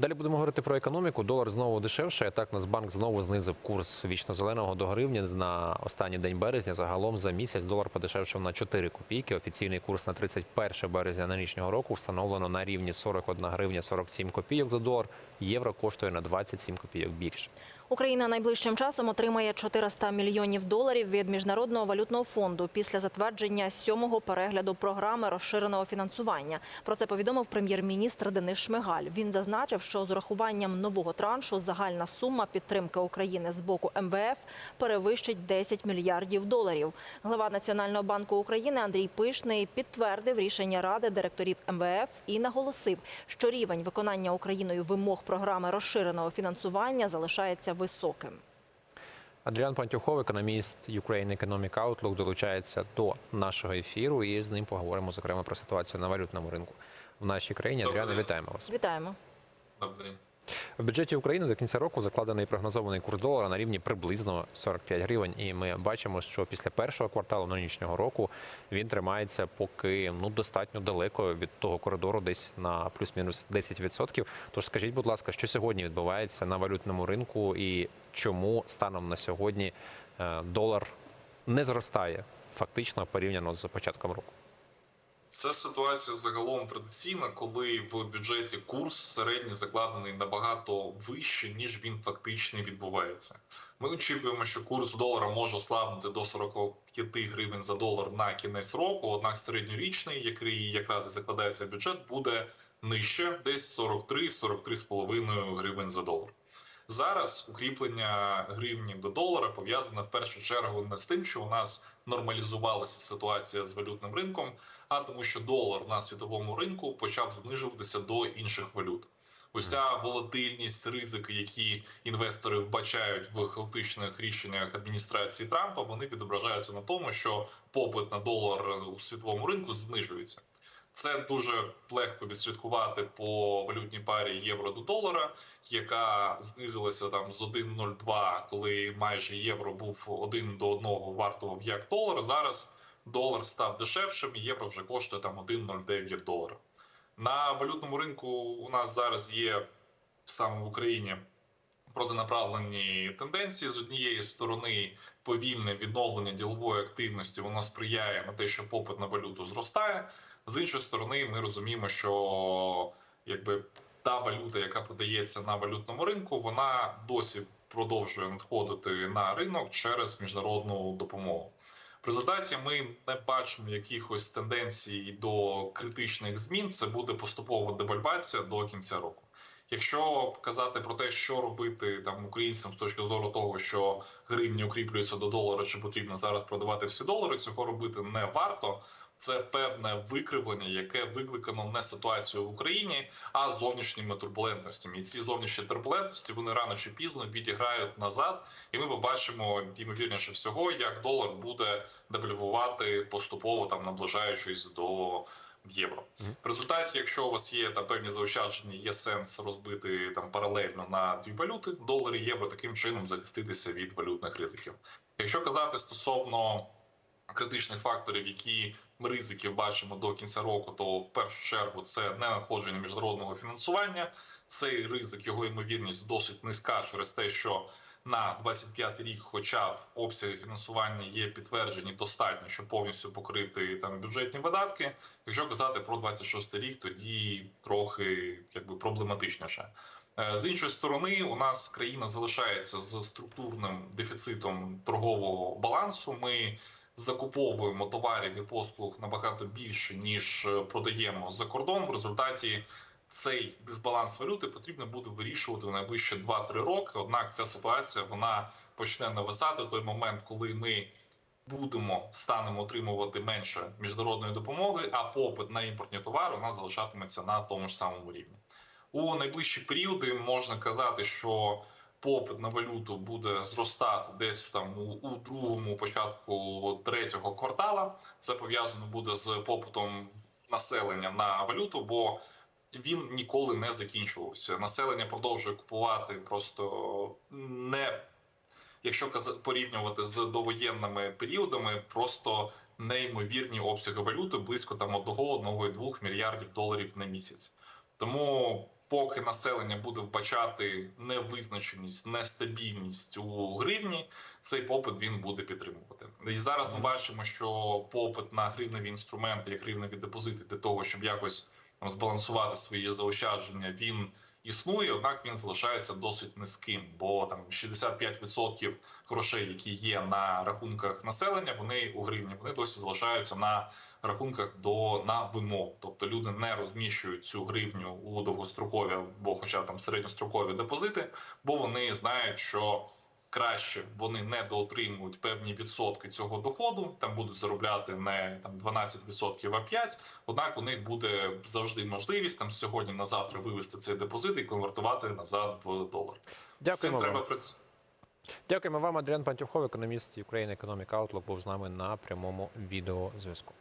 Далі будемо говорити про економіку. Долар знову дешевше. Так Нацбанк знову знизив курс вічно-зеленого до гривні на останній день березня. Загалом за місяць долар подешевшив на 4 копійки. Офіційний курс на 31 березня нинішнього року встановлено на рівні 41 гривня 47 копійок за долар. Євро коштує на 27 копійок більше. Україна найближчим часом отримає 400 мільйонів доларів від міжнародного валютного фонду після затвердження сьомого перегляду програми розширеного фінансування. Про це повідомив прем'єр-міністр Денис Шмигаль. Він зазначив, що з урахуванням нового траншу загальна сума підтримки України з боку МВФ перевищить 10 мільярдів доларів. Глава Національного банку України Андрій Пишний підтвердив рішення ради директорів МВФ і наголосив, що рівень виконання Україною вимог програми розширеного фінансування залишається високим. Адріан Пантюхов, економіст Ukraine Economic Outlook, долучається до нашого ефіру, і з ним поговоримо зокрема про ситуацію на валютному ринку в нашій країні. Адріане, вітаємо вас. Вітаємо. Добрий день. В бюджеті України до кінця року закладений прогнозований курс долара на рівні приблизно 45 гривень. І ми бачимо, що після першого кварталу нинішнього року він тримається поки ну достатньо далеко від того коридору, десь на плюс-мінус 10%. Тож скажіть, будь ласка, що сьогодні відбувається на валютному ринку, і чому станом на сьогодні е, долар не зростає фактично порівняно з початком року? Це ситуація загалом традиційна, коли в бюджеті курс середній закладений набагато вище, ніж він фактично відбувається. Ми очікуємо, що курс долара може ослабнути до 45 гривень за долар на кінець року. Однак середньорічний, який якраз і закладається в бюджет, буде нижче, десь 43-43,5 гривень за долар. Зараз укріплення гривні до долара пов'язане в першу чергу не з тим, що у нас нормалізувалася ситуація з валютним ринком, а тому, що долар на світовому ринку почав знижуватися до інших валют. Уся волатильність, ризики, які інвестори вбачають в хаотичних рішеннях адміністрації Трампа, вони відображаються на тому, що попит на долар у світовому ринку знижується. Це дуже легко відслідкувати по валютній парі євро до долара, яка знизилася там з 1,02, коли майже євро був один до одного вартував як долар. Зараз долар став дешевшим, і євро вже коштує там 1,09 долара. На валютному ринку у нас зараз є саме в Україні протинаправлені тенденції з однієї сторони повільне відновлення ділової активності воно сприяє на те, що попит на валюту зростає. З іншої сторони, ми розуміємо, що якби та валюта, яка продається на валютному ринку, вона досі продовжує надходити на ринок через міжнародну допомогу. В результаті ми не бачимо якихось тенденцій до критичних змін. Це буде поступова девальвація до кінця року. Якщо казати про те, що робити там українцям з точки зору того, що гривні укріплюються до долара, чи потрібно зараз продавати всі долари, цього робити не варто. Це певне викривлення, яке викликано не ситуацією в Україні, а зовнішніми турбулентностями. І ці зовнішні турбулентності вони рано чи пізно відіграють назад, і ми побачимо ймовірніше всього, як долар буде девальвувати поступово там наближаючись до євро. В результаті, якщо у вас є там певні заощадження, є сенс розбити там паралельно на дві валюти долар і євро, таким чином захиститися від валютних ризиків. Якщо казати стосовно критичних факторів, які ми ризиків бачимо до кінця року, то в першу чергу це не надходження міжнародного фінансування. Цей ризик, його ймовірність досить низька через те, що на 25 рік, хоча б обсяги фінансування є підтверджені достатньо, щоб повністю покрити там бюджетні видатки. Якщо казати про 26 рік, тоді трохи якби проблематичніше. Е, З іншої сторони, у нас країна залишається з структурним дефіцитом торгового балансу. Ми закуповуємо товарів і послуг набагато більше ніж е, продаємо за кордон. В результаті цей дисбаланс валюти потрібно буде вирішувати в найближчі 2-3 роки. Однак ця ситуація вона почне нависати в той момент, коли ми будемо станемо отримувати менше міжнародної допомоги, а попит на імпортні товари у нас залишатиметься на тому ж самому рівні. У найближчі періоди можна казати, що попит на валюту буде зростати десь там у, другому початку третього квартала. Це пов'язано буде з попитом населення на валюту, бо він ніколи не закінчувався. Населення продовжує купувати просто не якщо порівнювати з довоєнними періодами, просто неймовірні обсяги валюти близько там 1-1,2 мільярдів доларів на місяць. Тому поки населення буде вбачати невизначеність, нестабільність у гривні, цей попит він буде підтримувати. І зараз ми бачимо, що попит на гривневі інструменти, як гривневі депозити, для того, щоб якось збалансувати свої заощадження, він існує, однак він залишається досить низьким, бо там 65% грошей, які є на рахунках населення, вони у гривні, вони досі залишаються на рахунках до на вимогу. Тобто люди не розміщують цю гривню у довгострокові або хоча там середньострокові депозити, бо вони знають, що краще вони не доотримують певні відсотки цього доходу, там будуть заробляти не там 12%, а 5%, Однак у них буде завжди можливість там сьогодні на завтра вивести цей депозит і конвертувати назад в долар. З цим Дякуємо треба вам. працювати. Дякуємо вам, Адріан Пантюхов, економіст Ukraine Economic Outlook, був з нами на прямому відеозв'язку.